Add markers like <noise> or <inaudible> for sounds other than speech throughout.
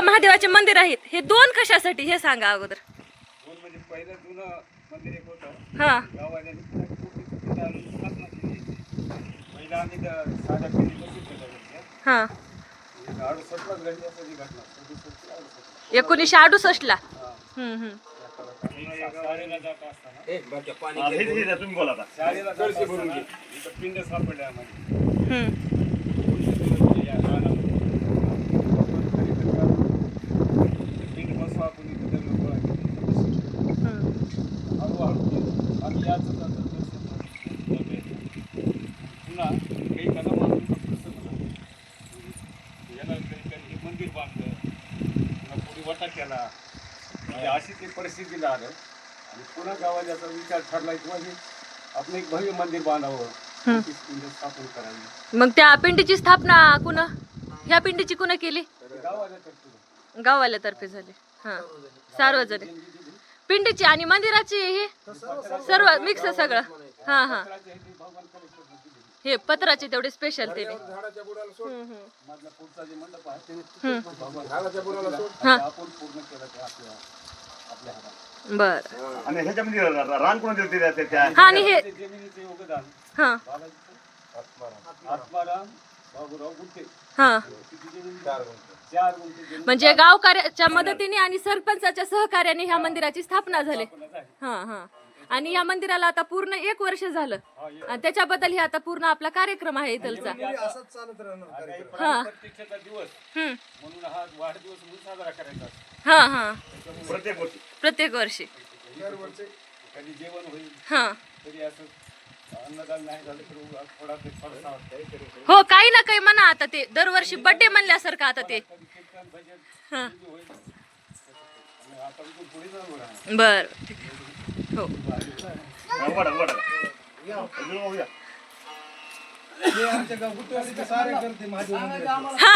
महादेवाचे मंदिर आहेत. हे दोन कशासाठी हे सांगा अगोदर. दोन म्हणजे पहिलं जुनं मंदिर एक होतं. हा. गावाने छोटी आणून स्थापना केली पहिला आम्ही त्या साध्या पिढी बघितलं त्याच्यात हा अडुसष्टलाच घडली असं जी घटना सदुसष्टची अडुसष्ट एकोणीसशे अडुसष्ट ला हा. हम्म हम्म शाळेला जात असताना तुम्ही बोला आता शाळेला जात असताना इथं पिंड सापडले आम्हाला हम्म या रानामध्ये. पिंड बसवा आपण इथं दगड गोळा केले. हम्म. हळूहळू आम्ही याच पुन्हा काही कदम. याला मंदिर बांधलं पुन्हा पुढे वटा केला म्हणजे अशी ती परिस्थितीला आलं आणि पुन्हा गावाला याचा विचार ठरला की म्हणजे आपण एक भव्य मंदिर बांधावं स्थापन करावी मग त्या पिंडीची स्थापना कुणा ह्या पिंडीची कुणा केली? गावाला तर गाववाल्यातर्फे झाली. हा. सार्वजनिक. पिंडीची आणि मंदिराची हे? सर्व मिक्स सगळं. हा हा. हे पत्राचे तेवढे स्पेशल ते बर आणि ह्याच्यामध्ये रा- रान कोण दिलं त्या- त्या- त्या- हा आणि हे हा. हा. म्हणजे गावकऱ्याच्या मदतीने आणि सरपंचाच्या सहकार्याने ह्या मंदिराची स्थापना झाली. स्थापना झाली. हा हा. आणि या मंदिराला आता पूर्ण एक वर्ष झालं. आणि त्याच्याबद्दल हे आता पूर्ण आपला कार्यक्रम आहे इथलचा. काही हा. हा. हा हा प्रत्येक वर्षी. कधी जेवण होईल हा. अन्नदान नाही झालं तर उगा थोडा ते थोडासा काहीतरी होईल. हो काही ना काही म्हणा आता ते. दरवर्षी बर्थडे म्हणल्यासारखं आता ते. कधी कीर्तन भजन हा. जे होईल आणि आता इथून पुढे जाऊ बघा. बर. हो. हा.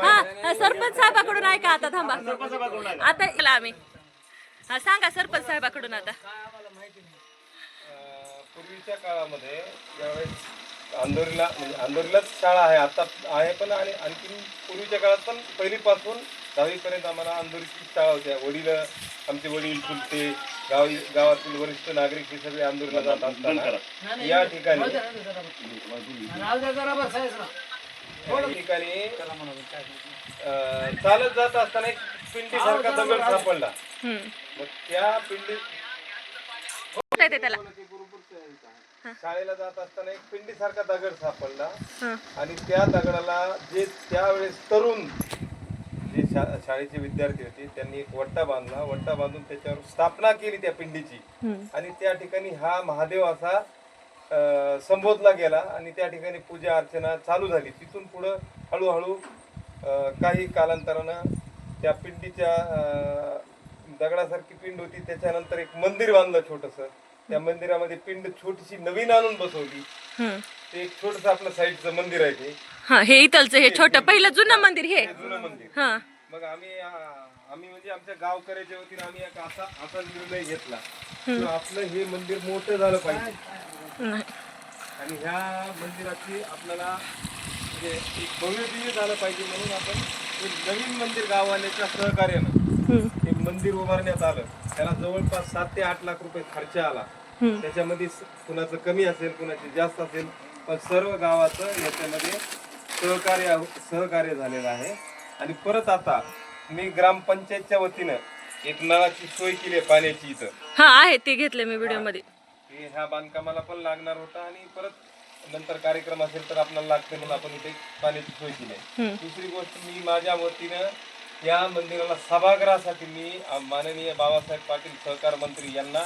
हा. हा, सरपंच साहेबाकडून ऐका आता थांबा. ऐका. आता आम्ही. हा सांगा सरपंच साहेबाकडून आता. पूर्वीच्या काळामध्ये ज्यावेळेस अंधोरीला म्हणजे अंधोरीलाच शाळा आहे आता आहे पण आणि आणखी पूर्वीच्या काळात पण पहिलीपासून दहावीपर्यंत आम्हाला अंधोरीची शाळा होत्या. वडील आमचे वडील चुलते गाव गावातील वरिष्ठ नागरिक हे सगळे अंधोरीला जात असताना या ठिकाणी या ठिकाणी अं, चालत जात असताना एक पिंडीसारखा दगड सापडला. मग त्या पिंडी त्याला. शाळेला जात असताना एक पिंडीसारखा दगड सापडला. आणि त्या दगडाला जे त्यावेळेस तरुण जे शाळेचे विद्यार्थी होते त्यांनी एक वट्टा बांधला. वट्टा बांधून त्याच्यावर स्थापना केली त्या पिंडीची. आणि त्या ठिकाणी हा महादेव असा संबोधला गेला आणि त्या ठिकाणी पूजा अर्चना चालू झाली. तिथून पुढं हळूहळू काही कालांतरानं त्या पिंडीच्या दगडासारखी पिंड होती. त्याच्यानंतर एक मंदिर बांधलं छोटस. त्या मंदिरामध्ये पिंड छोटीशी नवीन आणून बसवली. हम्म. ते एक छोटस आपलं साईडचं मंदिर आहे ते. हा हे इथलचं हे छोटं पहिलं जुनं मंदिर हे. ते जुनं मंदिर. हा. मग आम्ही आ, आम्ही म्हणजे आमच्या गावकऱ्याच्या वतीने आम्ही एक असा असा निर्णय घेतला. की आपलं हे मंदिर मोठं झालं पाहिजे. नाही. आणि ह्या मंदिराची आपल्याला म्हणजे एक भव्य दिव्य झालं पाहिजे म्हणून आपण एक नवीन मंदिर गाववाल्याच्या सहकार्यानं हम्म. हे मंदिर उभारण्यात आलं. त्याला जवळपास सात ते आठ लाख रुपये खर्च आला. त्याच्यामध्ये कुणाचं कमी असेल कुणाचे जास्त असेल पण सर्व गावाचं याच्यामध्ये सहकार्य सहकार्य झालेलं आहे. आणि परत आता मी ग्रामपंचायतच्या वतीनं एक नळाची सोय केली आहे पाण्याची इथं. हा आहे ते घेतले मी व्हिडिओमध्ये हे ह्या बांधकामाला पण लागणार होता आणि परत नंतर कार्यक्रम असेल तर आपल्याला लागते म्हणून आपण इथे पाण्याची सोय केली आहे. दुसरी गोष्ट मी माझ्या वतीनं या मंदिराला सभागृहासाठी मी माननीय बाबासाहेब पाटील सहकार मंत्री यांना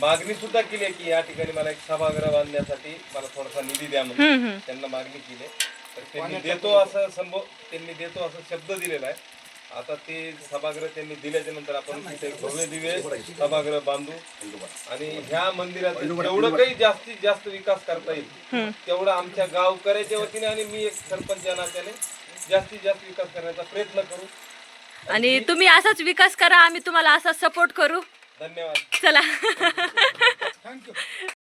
मागणी सुद्धा केली आहे की या ठिकाणी मला एक सभागृह बांधण्यासाठी मला थोडासा निधी द्या म्हणून. त्यांना मागणी केली. तर त्यांनी देतो असं संभव त्यांनी देतो असं शब्द दिलेला आहे. आता ते सभागृह त्यांनी दिल्याच्या नंतर आपण तिथे एक भव्य दिव्य सभागृह बांधू. आणि ह्या मंदिरात जेवढं काही जास्तीत जास्त विकास करता येईल तेवढं आमच्या गावकऱ्याच्या वतीने आणि मी एक सरपंच या नात्याने जास्तीत जास्त विकास करण्याचा प्रयत्न करू. आणि तुम्ही असाच विकास करा आम्ही तुम्हाला असाच सपोर्ट करू. धन्यवाद. चला. <laughs>